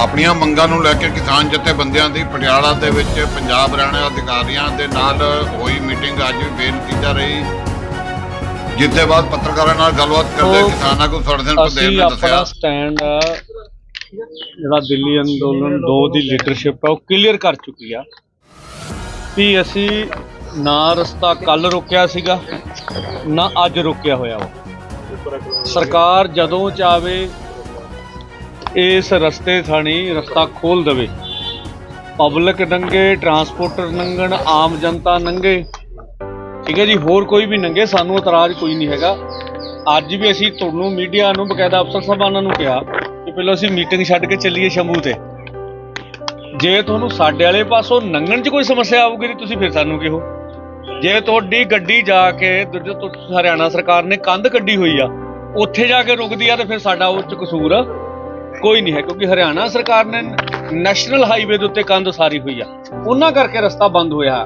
ਆਪਣੀਆਂ ਮੰਗਾਂ ਨੂੰ ਲੈ ਕੇ ਕਿਸਾਨ ਜਥੇਬੰਦੀਆਂ ਦੀ ਪਟਿਆਲਾ ਦੇ ਵਿੱਚ ਪੰਜਾਬ ਹਰਿਆਣਾ ਅਧਿਕਾਰੀਆਂ ਦੇ ਨਾਲ ਹੋਈ ਮੀਟਿੰਗ ਅੱਜ ਵੀ ਬੇਨਤੀਜਾ ਰਹੀ। ਜਿੱਥੇ ਬਾਅਦ ਪੱਤਰਕਾਰਾਂ ਨਾਲ ਗੱਲਬਾਤ ਕਰਦੇ ਕਿਸਾਨਾਂ ਨੂੰ ਸਰਦਨ ਪਦੇਵ ਅਸੀਂ ਨੇ ਆਪਣਾ ਦੱਸਿਆ। ਸਟੈਂਡ ਜਿਹੜਾ ਦਿੱਲੀ ਅੰਦੋਲਨ 2 ਦੀ ਲੀਡਰਸ਼ਿਪ ਆ ਉਹ ਕਲੀਅਰ ਕਰ ਚੁੱਕੀ ਆ ਵੀ ਅਸੀਂ ਨਾ ਰਸਤਾ ਕੱਲ ਰੋਕਿਆ ਸੀਗਾ ਨਾ ਅੱਜ ਰੋਕਿਆ ਹੋਇਆ ਵਾ। ਸਰਕਾਰ ਜਦੋਂ ਚਾਵੇ ਇਸ ਰਸਤੇ ਥਾਣੀ ਰਸਤਾ ਖੋਲ ਦੇਵੇ। ਪਬਲਿਕ ਨੰਗੇ ਟਰਾਂਸਪੋਰਟਰ ਨੰਗਣ, ਆਮ ਜਨਤਾ ਨੰਗੇ। ਠੀਕ ਹੈ ਜੀ, ਹੋਰ ਕੋਈ ਵੀ ਨੰਗੇ, ਸਾਨੂੰ ਇਤਰਾਜ਼ ਕੋਈ ਨਹੀਂ ਹੈਗਾ। ਅੱਜ ਵੀ ਅਸੀਂ ਤੁਹਾਨੂੰ ਮੀਡੀਆ ਨੂੰ, ਬਕਾਇਦਾ ਅਫਸਰ ਸਾਹਿਬਾਨਾਂ ਨੂੰ ਕਿਹਾ ਕਿ ਪਹਿਲਾਂ ਅਸੀਂ ਮੀਟਿੰਗ ਛੱਡ ਕੇ ਚੱਲੀਏ ਸ਼ੰਭੂ ਤੇ। ਜੇ ਤੁਹਾਨੂੰ ਸਾਡੇ ਵਾਲੇ ਪਾਸੋਂ ਨੰਗਣ 'ਚ ਕੋਈ ਸਮੱਸਿਆ ਆਊਗੀ ਤਾਂ ਤੁਸੀਂ ਫਿਰ ਸਾਨੂੰ ਕਿਹੋ। ਜੇ ਤੁਹਾਡੀ ਗੱਡੀ ਜਾ ਕੇ ਦੂਜੇ ਹਰਿਆਣਾ ਸਰਕਾਰ ਨੇ ਕੰਧ ਕੱਢੀ ਹੋਈ ਆ, ਉੱਥੇ ਜਾ ਕੇ ਰੁਕਦੀ ਆ, ਤਾਂ ਫਿਰ ਸਾਡਾ ਉਹ 'ਚ ਕਸੂਰ ਕੋਈ ਨਹੀਂ ਹੈ, ਕਿਉਂਕਿ ਹਰਿਆਣਾ ਸਰਕਾਰ ਨੇ ਨੈਸ਼ਨਲ ਹਾਈਵੇ ਦੇ ਉੱਤੇ ਕੰਧ ਸਾਰੀ ਹੋਈ ਆ। ਉਹਨਾਂ ਕਰਕੇ ਰਸਤਾ ਬੰਦ ਹੋਇਆ।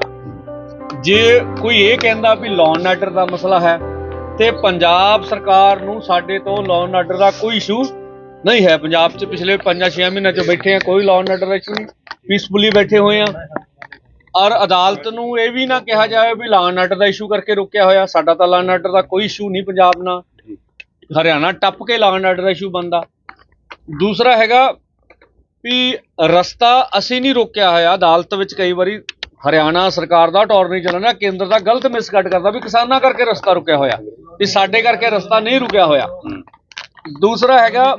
ਜੇ ਕੋਈ ਇਹ ਕਹਿੰਦਾ ਵੀ ਲਾਅ ਆਰਡਰ ਦਾ ਮਸਲਾ ਹੈ, ਤੇ ਪੰਜਾਬ ਸਰਕਾਰ ਨੂੰ ਸਾਡੇ ਤੋਂ ਲਾਅ ਆਰਡਰ ਦਾ ਕੋਈ ਇਸ਼ੂ ਨਹੀਂ ਹੈ। ਪੰਜਾਬ 'ਚ ਪਿਛਲੇ 5-6 ਮਹੀਨਿਆਂ 'ਚ ਬੈਠੇ ਆ, ਕੋਈ ਲਾਅ ਆਰਡਰ ਦਾ ਇਸ਼ੂ ਨਹੀਂ। ਪੀਸਫੁਲੀ ਬੈਠੇ ਹੋਏ ਆ। ਔਰ ਅਦਾਲਤ ਨੂੰ ਇਹ ਵੀ ਨਾ ਕਿਹਾ ਜਾਵੇ ਵੀ ਲਾਅ ਆਰਡਰ ਦਾ ਇਸ਼ੂ ਕਰਕੇ ਰੁਕਿਆ ਹੋਇਆ। ਸਾਡਾ ਤਾਂ ਲਾਅ ਆਰਡਰ ਦਾ ਕੋਈ ਇਸ਼ੂ ਨਹੀਂ ਪੰਜਾਬ ਨਾਲ। ਹਰਿਆਣਾ ਟੱਪ ਕੇ ਲਾਅ ਆਰਡਰ ਦਾ ਇਸ਼ੂ ਬੰਦਾ ਦੂਸਰਾ ਹੈਗਾ ਵੀ ਰਸਤਾ ਅਸੀਂ ਨਹੀਂ ਰੋਕਿਆ ਹੋਇਆ ਅਦਾਲਤ ਵਿੱਚ ਕਈ ਵਾਰੀ ਹਰਿਆਣਾ ਸਰਕਾਰ ਦਾ ਟੌਰ ਨਹੀਂ ਚੱਲਣਾ ਕੇਂਦਰ ਦਾ ਗਲਤ ਮਿਸਗਾਈਡ ਕਰਦਾ ਵੀ ਕਿਸਾਨਾਂ ਕਰਕੇ ਰਸਤਾ ਰੁਕਿਆ ਹੋਇਆ ਵੀ ਸਾਡੇ ਕਰਕੇ ਰਸਤਾ ਨਹੀਂ ਰੁਕਿਆ ਹੋਇਆ। ਦੂਸਰਾ ਹੈਗਾ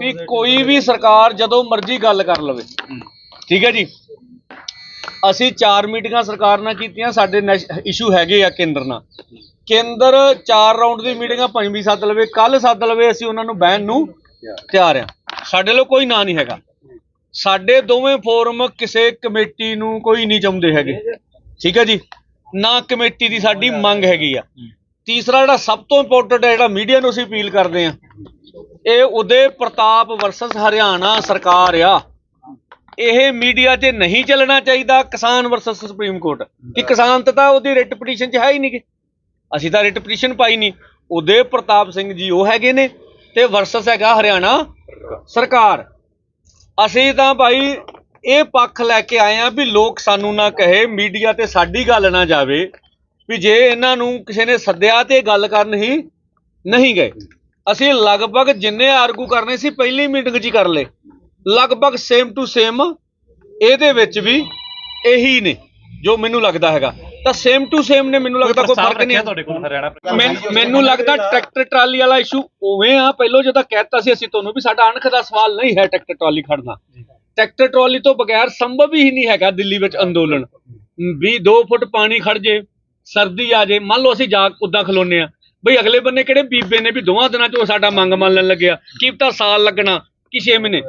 ਵੀ ਕੋਈ ਵੀ ਸਰਕਾਰ ਜਦੋਂ ਮਰਜ਼ੀ ਗੱਲ ਕਰ ਲਵੇ। ਠੀਕ ਹੈ ਜੀ? ਅਸੀਂ ਚਾਰ ਮੀਟਿੰਗਾਂ ਸਰਕਾਰ ਨਾਲ ਕੀਤੀਆਂ ਸਾਡੇ ਇਸ਼ੂ ਹੈਗੇ ਆ ਕੇਂਦਰ ਨਾਲ। ਕੇਂਦਰ ਚਾਰ ਰਾਉਂਡ ਦੀ ਮੀਟਿੰਗਾਂ ਪੰਜਵੀਂ ਸੱਦ ਲਵੇ ਕੱਲ ਸੱਦ ਲਵੇ ਅਸੀਂ ਉਹਨਾਂ ਨੂੰ ਬਹਿਣ ਨੂੰ ਤਿਆਰ ਆ। ਸਾਡੇ ਲਈ ਕੋਈ ਨਾਂ ਨਹੀਂ ਹੈਗਾ। ਸਾਡੇ ਦੋਵੇਂ ਫੋਰਮ ਕਿਸੇ ਕਮੇਟੀ ਨੂੰ ਕੋਈ ਨਹੀਂ ਚਾਹੁੰਦੇ ਹੈਗੇ। ਠੀਕ ਹੈ ਜੀ? ਨਾ ਕਮੇਟੀ ਦੀ ਸਾਡੀ ਮੰਗ ਹੈਗੀ ਆ। ਤੀਸਰਾ ਜਿਹੜਾ ਸਭ ਤੋਂ ਇੰਪੋਰਟੈਂਟ ਹੈ, ਜਿਹੜਾ ਮੀਡੀਆ ਨੂੰ ਅਸੀਂ ਅਪੀਲ ਕਰਦੇ ਆ ਇਹ ਉਦੇ ਪ੍ਰਤਾਪ ਵਰਸਸ ਹਰਿਆਣਾ ਸਰਕਾਰ ਆ। ਇਹ ਮੀਡੀਆ 'ਚ ਨਹੀਂ ਚੱਲਣਾ ਚਾਹੀਦਾ ਕਿਸਾਨ ਵਰਸਸ ਸੁਪਰੀਮ ਕੋਰਟ। ਕਿ ਕਿਸਾਨ ਤਾਂ ਉਹਦੀ ਰਿਟ ਪਟੀਸ਼ਨ 'ਚ ਹੈ ਹੀ ਨਹੀਂ ਗੇ। ਅਸੀਂ ਤਾਂ ਰਿਟ ਪਟੀਸ਼ਨ ਪਾਈ ਨਹੀਂ। ਉਦੇ ਪ੍ਰਤਾਪ ਸਿੰਘ ਜੀ ਉਹ ਹੈਗੇ ਨੇ। ਤੇ ਵਰਸਸ ਹੈਗਾ ਹਰਿਆਣਾ ਸਰਕਾਰ। ਅਸੀਂ ਤਾਂ ਭਾਈ ਇਹ ਪੱਖ ਲੈ ਕੇ ਆਏ ਆ ਵੀ ਲੋਕ ਸਾਨੂੰ ਨਾ ਕਹੇ, ਮੀਡੀਆ ਤੇ ਸਾਡੀ ਗੱਲ ਨਾ ਜਾਵੇ ਵੀ ਜੇ ਇਹਨਾਂ ਨੂੰ ਕਿਸੇ ਨੇ ਸੱਦਿਆ ਤੇ ਗੱਲ ਕਰਨ ਹੀ ਨਹੀਂ ਗਏ। ਅਸੀਂ ਲਗਭਗ ਜਿੰਨੇ ਆਰਗੂ ਕਰਨੇ ਸੀ, ਪਹਿਲੀ ਮੀਟਿੰਗ 'ਚ ਹੀ ਕਰ ਲਏ। ਲਗਭਗ ਸੇਮ ਟੂ ਸੇਮ ਇਹਦੇ ਵਿੱਚ ਵੀ ਇਹੀ ਨੇ, ਜੋ ਮੈਨੂੰ ਲੱਗਦਾ ਹੈਗਾ। ਤਾਂ ਸੇਮ ਟੂ ਸੇਮ ਨੇ ਮੈਨੂੰ ਲੱਗਦਾ ਕੋਈ ਫ਼ਰਕ ਨਹੀਂ ਤੁਹਾਡੇ ਕੋਲ ਹਰਿਆਣਾ ਮੈਨ- ਮੈਨੂੰ ਲੱਗਦਾ ਟਰੈਕਟਰ ਟਰਾਲੀ ਵਾਲਾ ਇਸ਼ੂ ਉਵੇਂ ਆ। ਪਹਿਲਾਂ ਜਦੋਂ ਕਹਿਤਾ ਸੀ ਅਸੀਂ ਤੁਹਾਨੂੰ ਵੀ ਸਾਡਾ ਅਣਖ ਦਾ ਸਵਾਲ ਨਹੀਂ ਹੈ ਟਰੈਕਟਰ ਟਰਾਲੀ ਖੜਨਾ। ਟਰੈਕਟਰ ਟਰਾਲੀ ਤੋਂ ਬਗੈਰ ਸੰਭਵ ਹੀ ਨਹੀਂ ਹੈਗਾ ਦਿੱਲੀ ਵਿੱਚ ਅੰਦੋਲਨ। ਵੀ 2 ਫੁੱਟ ਪਾਣੀ ਖੜ ਜੇ ਸਰਦੀ ਆ ਜੇ ਮੰਨ ਲਓ ਅਸੀਂ ਜਾ ਉਦਾਂ ਖਲੋਨੇ ਆ। ਬਈ ਅਗਲੇ ਬੰਨੇ ਕਿਹੜੇ ਬੀਬੇ ਨੇ ਵੀ ਦੋਵਾਂ ਦਿਨਾਂ ਚ ਉਹ ਸਾਡਾ ਮੰਗ ਮੰਨਣ ਲੱਗਿਆ। ਕੀ ਪਤਾ ਸਾਲ ਲੱਗਣਾ ਕਿ 6 ਮਹੀਨੇ।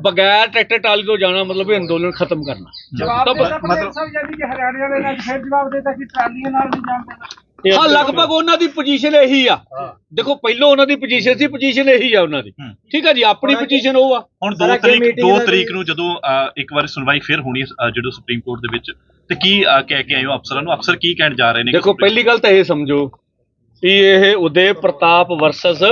ਬਗੈਰ ਟਰੈਕਟਰ ਟਰਾਲੀ ਤੋਂ ਜਾਣਾ ਮਤਲਬ ਇਹ ਅੰਦੋਲਨ ਖਤਮ ਕਰਨਾ। ਜਵਾਬ ਤਾਂ ਮਤਲਬ ਸਭ ਜਲਦੀ ਕਿ ਹਰਿਆਣੇ ਵਾਲੇ ਨੇ ਫਿਰ ਜਵਾਬ ਦੇਤਾ ਕਿ ਟਰਾਲੀਆਂ ਨਾਲ ਨਹੀਂ ਜਾਣ ਦੇਣਾ। ਹਾਂ ਲਗਭਗ ਉਹਨਾਂ ਦੀ ਪੋਜੀਸ਼ਨ ਇਹੀ ਆ। ਦੇਖੋ ਪਹਿਲਾਂ ਉਹਨਾਂ ਦੀ ਪੋਜੀਸ਼ਨ ਸੀ ਪੋਜੀਸ਼ਨ ਇਹੀ ਆ ਉਹਨਾਂ ਦੀ। ਠੀਕ ਹੈ ਜੀ ਆਪਣੀ ਪੋਜੀਸ਼ਨ ਉਹ ਆ। ਹੁਣ 2 ਸਾਰਾ ਕੀ ਤਰੀਕ meeting 2 ਦਾ ਤਰੀਕ ਨੂੰ ਜਦੋਂ ਅਹ, ਇੱਕ ਵਾਰ ਸੁਣਵਾਈ ਫਿਰ ਹੋਣੀ ਹੈ ਅਹ, ਜਦੋਂ ਸੁਪਰੀਮ ਕੋਰਟ ਦੇ ਵਿੱਚ। ਤੇ ਕੀ ਅਹ, ਕਹਿ ਕੇ ਆਏ ਹੋ ਅਫਸਰਾਂ ਨੂੰ? ਅਫਸਰ ਕੀ ਕਹਿਣ ਜਾ ਰਹੇ ਨੇ ਕਿ ਦੇਖੋ ਸੁਪਰੀਮ- ਪਹਿਲੀ ਗੱਲ ਤਾਂ ਇਹ ਸਮਝੋ ਵੀ ਇਹ ਉਦੇ ਪ੍ਰਤਾਪ ਵਰਸਸ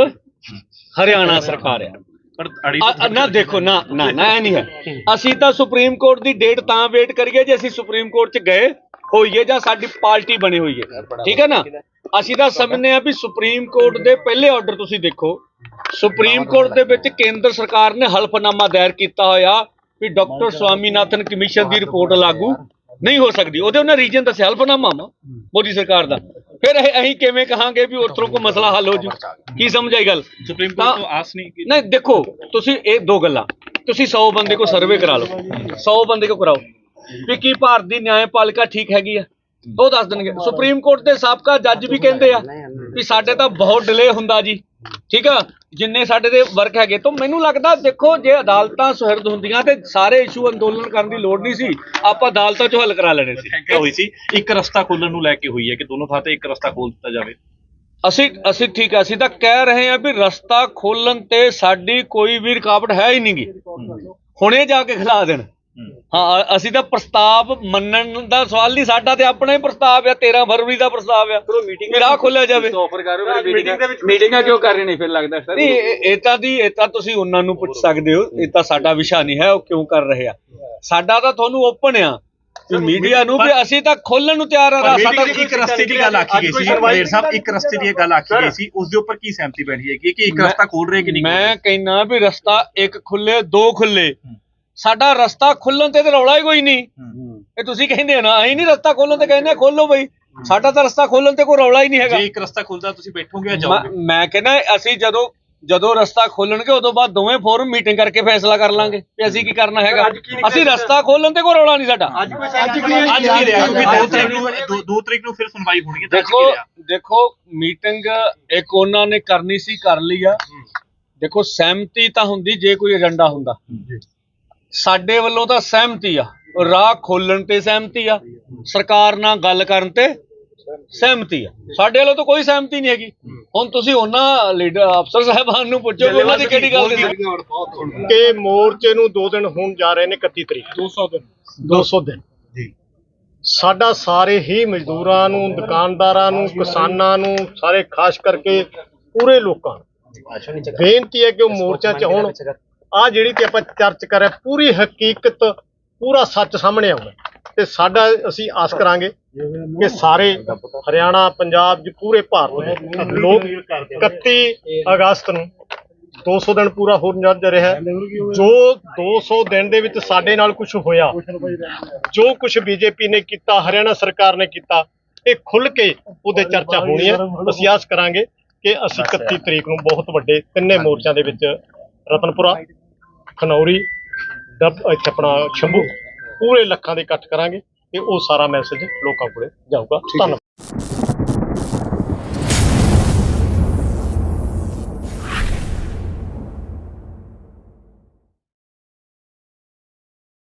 ਹਰਿਆਣਾ ਸਰਕਾਰ ਆ। ਪਰ ਅੜੀ ਨਾ ਦੇਖੋ ਨਾ। ਨਾ ਨਾ ਇਹ ਨਹੀਂ ਹੈ। ਅਸੀਂ ਤਾਂ ਸੁਪਰੀਮ ਕੋਰਟ ਦੀ ਡੇਟ ਤਾਂ ਵੇਟ ਕਰੀਏ ਜੇ ਅਸੀਂ ਸੁਪਰੀਮ ਕੋਰਟ 'ਚ ਗਏ ਹੋਈਏ ਜਾਂ ਸਾਡੀ ਪਾਰਟੀ ਬਣੀ ਹੋਈ ਹੈ। ਠੀਕ ਹੈ ਨਾ? ਅਸੀਂ ਤਾਂ ਸਮਝਦੇ ਆ ਵੀ ਸੁਪਰੀਮ ਕੋਰਟ ਦੇ ਪਹਿਲੇ ਆਰਡਰ ਤੁਸੀਂ ਦੇਖੋ। ਸੁਪਰੀਮ ਕੋਰਟ ਦੇ ਵਿੱਚ ਕੇਂਦਰ ਸਰਕਾਰ ਨੇ ਹਲਫਨਾਮਾ ਦਾਇਰ ਕੀਤਾ ਹੋਇਆ ਵੀ ਡਾਕਟਰ ਸਵਾਮੀਨਾਥਨ ਕਮਿਸ਼ਨ ਦੀ ਰਿਪੋਰਟ ਲਾਗੂ ਨਹੀਂ ਹੋ ਸਕਦੀ। ਉਹਦੇ ਉਹਨਾਂ ਰੀਜਨ ਦੱਸਿਆ ਹਲਫਨਾਮਾ ਵਾ ਮੋਦੀ ਸਰਕਾਰ ਦਾ। ਫਿਰ ਇਹ ਅਸੀਂ ਕਿਵੇਂ ਕਹਾਂਗੇ ਵੀ ਉਧਰੋਂ ਕੋ ਮਸਲਾ ਹੱਲ ਹੋ ਜੂ? ਕੀ ਸਮਝ ਆਈ ਗੱਲ ਸੁਪਰੀਮ ਕੋਰਟ ਤੋਂ ਆਸ ਨਹੀਂ ਕਿ ਨਹੀਂ ਦੇਖੋ ਤੁਸੀਂ ਇਹ ਦੋ ਗੱਲਾਂ। ਤੁਸੀਂ 100 ਬੰਦੇ ਕੋ ਸਰਵੇ ਕਰਾ ਲਓ। 100 ਬੰਦੇ ਕੋ ਕਰਾਓ। ਵੀ ਕੀ ਭਾਰਤ ਦੀ ਨਿਆਂਪਾਲਿਕਾ ਠੀਕ ਹੈਗੀ ਆ? ਉਹ ਦੱਸ ਦੇਣਗੇ। ਸੁਪਰੀਮ ਕੋਰਟ ਦੇ ਸਾਬਕਾ ਜੱਜ ਵੀ ਕਹਿੰਦੇ ਆ ਵੀ ਸਾਡੇ ਤਾਂ ਬਹੁਤ ਡਿਲੇ ਹੁੰਦਾ ਜੀ। ਠੀਕ ਆ? ਜਿੰਨੇ ਸਾਡੇ ਦੇ ਵਰਕ ਹੈਗੇ ਤਾਂ ਮੈਨੂੰ ਲੱਗਦਾ ਦੇਖੋ ਜੇ ਅਦਾਲਤਾਂ ਸੁਹਿਰਦ ਹੁੰਦੀਆਂ ਤੇ ਸਾਰੇ ਇਸ਼ੂ ਅੰਦੋਲਨ ਕਰਨ ਦੀ ਲੋੜ ਨਹੀਂ ਸੀ ਆਪਾਂ ਅਦਾਲਤਾਂ 'ਚੋਂ ਹੱਲ ਕਰਾ ਲੈਣੇ ਸੀ। ਸ਼ੰਕਾ ਹੋਈ ਸੀ ਇੱਕ ਰਸਤਾ ਖੋਲਣ ਨੂੰ ਲੈ ਕੇ ਹੋਈ ਹੈ ਕਿ ਦੋਨੋਂ ਥਾਂ ਤੇ ਇੱਕ ਰਸਤਾ ਖੋਲ ਦਿੱਤਾ ਜਾਵੇ। ਅਸੀਂ ਅਸੀਂ ਠੀਕ ਹੈ ਅਸੀਂ ਤਾਂ ਕਹਿ ਰਹੇ ਹਾਂ ਵੀ ਰਸਤਾ ਖੋਲਣ ਤੇ ਸਾਡੀ ਕੋਈ ਵੀ ਰੁਕਾਵਟ ਹੈ ਹੀ ਨਹੀਂਗੀ ਹੁਣੇ ਜਾ ਕੇ ਖਿਲਾ ਦੇਣ। ਹਾਂ ਅਸੀਂ ਤਾਂ ਪ੍ਰਸਤਾਵ ਮੰਨਣ ਦਾ ਸਵਾਲ ਨਹੀਂ ਸਾਡਾ ਤੇ ਆਪਣਾ ਹੀ ਪ੍ਰਸਤਾਵ ਆ 13 ਫਰਵਰੀ ਦਾ ਪ੍ਰਸਤਾਵ ਆ। ਮੀਟਿੰਗ ਰਾਹ ਖੋਲਿਆ ਜਾਵੇ। ਆਫਰ ਕਰ ਰਹੇ ਹੋ ਮੀਟਿੰਗ ਦੇ ਵਿੱਚ ਮੀਟਿੰਗਾਂ ਕਿਉਂ ਕਰ ਰਹੇ ਨੇ ਫਿਰ ਲੱਗਦਾ ਸਰ? ਨਹੀਂ ਇਹ ਤਾਂ ਦੀ ਇਹ ਤਾਂ ਤੁਸੀਂ ਉਹਨਾਂ ਨੂੰ ਪੁੱਛ ਸਕਦੇ ਹੋ ਇਹ ਤਾਂ ਸਾਡਾ ਵਿਸ਼ਾ ਨਹੀਂ ਹੈ ਉਹ ਕਿਉਂ ਕਰ ਰਹੇ ਆ। ਸਾਡਾ ਤਾਂ ਤੁਹਾਨੂੰ ਓਪਨ ਆ ਮੀਡੀਆ ਨੂੰ ਵੀ ਅਸੀਂ ਤਾਂ ਖੋਲਣ ਨੂੰ ਤਿਆਰ ਆ ਸਾਡਾ ਇੱਕ ਰਸਤੇ ਦੀ ਗੱਲ ਆਖੀ ਗਈ ਸੀ ਮੇਰ ਸਾਹਿਬ ਇੱਕ ਰਸਤੇ ਦੀ ਇਹ ਗੱਲ ਆਖੀ ਗਈ ਸੀ ਉਸ ਦੇ ਉੱਪਰ ਕੀ ਸਹਿਮਤੀ ਬਣੀ ਹੈਗੀ ਕਿ ਇੱਕ ਰਸਤਾ ਖੋਲ ਰਹੇ ਕਿ ਨਹੀਂ ਮੈਂ ਕਹਿਣਾ ਵੀ ਰਸਤਾ ਇੱਕ ਖੁੱਲੇ ਦੋ ਖੁੱਲੇ। ਸਾਡਾ ਰਸਤਾ ਖੁੱਲਣ ਤੇ ਤੇ ਰੌਲਾ ਹੀ ਕੋਈ ਨਹੀਂ। ਇਹ ਤੁਸੀਂ ਕਹਿੰਦੇ ਹੋ ਨਾ ਅਸੀਂ ਨਹੀਂ ਰਸਤਾ ਖੋਲਣ ਤੇ ਕਹਿੰਦੇ ਖੋਲੋ ਬਈ। ਸਾਡਾ ਤਾਂ ਰਸਤਾ ਖੋਲਣ ਤੇ ਕੋਈ ਰੌਲਾ ਹੀ ਨਹੀਂ ਹੈਗਾ। ਜੇ ਇੱਕ ਰਸਤਾ ਖੁੱਲਦਾ ਤੁਸੀਂ ਬੈਠੋਗੇ ਜਾਓਗੇ? ਮੈਂ ਕਹਿੰਦਾ ਅਸੀਂ ਜਦੋਂ ਜਦੋਂ ਰਸਤਾ ਖੋਲਣਗੇ ਉਦੋਂ ਬਾਅਦ ਦੋਵੇਂ ਫੋਰਮ ਮੀਟਿੰਗ ਕਰਕੇ ਫੈਸਲਾ ਕਰ ਲਾਂਗੇ ਕਿ ਅਸੀਂ ਕੀ ਕਰਨਾ ਹੈਗਾ। ਅਸੀਂ ਰਸਤਾ ਖੋਲਣ ਤੇ ਕੋਈ ਰੌਲਾ ਨਹੀਂ ਸਾਡਾ। ਅੱਜ ਕੀ ਰਿਹਾ ਕਿਉਂਕਿ 2 ਤਰੀਕ ਨੂੰ 2 ਤਰੀਕ ਨੂੰ ਫਿਰ ਸੁਣਵਾਈ ਹੋਣੀ ਹੈ ਤਾਂ ਦੇਖੋ ਦੇਖੋ ਮੀਟਿੰਗ ਇੱਕ ਉਹਨਾਂ ਨੇ ਕਰਨੀ ਸੀ ਕਰ ਲਈ ਆ। ਦੇਖੋ ਸਹਿਮਤੀ ਤਾਂ ਹੁੰਦੀ ਜੇ ਕੋਈ ਏਜੰਡਾ ਹੁੰਦਾ। ਸਾਡੇ ਵੱਲੋਂ ਤਾਂ ਸਹਿਮਤੀ ਆ। ਰਾਹ ਖੋਲਣ ਤੇ ਸਹਿਮਤੀ ਆ। ਸਰਕਾਰ ਨਾਲ ਗੱਲ ਕਰਨ ਤੇ ਸਹਿਮਤੀ ਆ। ਸਾਡੇ ਵੱਲੋਂ ਤਾਂ ਕੋਈ ਸਹਿਮਤੀ ਨਹੀਂ ਹੈਗੀ। ਹੁਣ ਤੁਸੀਂ ਉਹਨਾਂ ਲੀਡਰ ਅਫਸਰ ਸਾਹਿਬਾਨ ਨੂੰ ਪੁੱਛੋ ਕਿ ਉਹਨਾਂ ਦੀ ਕਿਹੜੀ ਗੱਲ ਦੀ ਕਿ ਮੋਰਚੇ ਨੂੰ 2 ਦਿਨ ਹੋਣ ਜਾ ਰਹੇ ਨੇ 31 ਤਰੀਕ। 200 ਦਿਨ। 200 ਦਿਨ। ਜੀ। ਸਾਡਾ ਸਾਰੇ ਹੀ ਮਜ਼ਦੂਰਾਂ ਨੂੰ ਦੁਕਾਨਦਾਰਾਂ ਨੂੰ ਕਿਸਾਨਾਂ ਨੂੰ ਸਾਰੇ ਖਾਸ ਕਰਕੇ ਪੂਰੇ ਲੋਕਾਂ ਨੂੰ। ਬੇਨਤੀ ਹੈ ਕਿ ਉਹ ਮੋਰਚਾ ਚ ਹੁਣ ਆ ਜਿਹੜੀ ਤੇ ਆਪਾਂ ਚਰਚ ਕਰਿਆ ਪੂਰੀ ਹਕੀਕਤ, ਪੂਰਾ ਸੱਚ ਸਾਹਮਣੇ ਆਉਣਾ ਤੇ ਸਾਡਾ ਅਸੀਂ ਆਸ ਕਰਾਂਗੇ ਕਿ ਸਾਰੇ ਹਰਿਆਣਾ, ਪੰਜਾਬ ਜੀ, ਪੂਰੇ ਭਾਰਤ ਦੇ ਲੋਕ 31 ਅਗਸਤ ਨੂੰ 200 ਦਿਨ ਪੂਰਾ ਹੋਰ ਜਾ ਰਿਹਾ ਹੈ। ਜੋ 200 ਦਿਨ ਦੇ ਵਿੱਚ ਸਾਡੇ ਨਾਲ ਕੁਝ ਹੋਇਆ, ਜੋ ਕੁਝ ਬੀਜੇਪੀ ਨੇ ਕੀਤਾ, ਹਰਿਆਣਾ ਸਰਕਾਰ ਨੇ ਕੀਤਾ, ਇਹ ਖੁੱਲ ਕੇ ਉਹਦੇ ਚਰਚਾ ਹੋਣੀ ਹੈ। ਅਸੀਂ ਆਸ ਕਰਾਂਗੇ ਕਿ ਅਸੀਂ 31 ਤਰੀਕ ਨੂੰ ਬਹੁਤ ਵੱਡੇ ਤਿੰਨੇ ਮੋਰਚਿਆਂ ਦੇ ਵਿੱਚ ਰਤਨਪੁਰਾ ਖਨੌਰੀ ਡੱਬ ਇੱਥੇ ਆਪਣਾ ਸ਼ੰਭੂ ਪੂਰੇ ਲੱਖਾਂ ਦੇ ਇਕੱਠ ਕਰਾਂਗੇ ਤੇ ਉਹ ਸਾਰਾ ਮੈਸੇਜ ਲੋਕਾਂ ਕੋਲੇ ਜਾਊਗਾ। ਧੰਨਵਾਦ।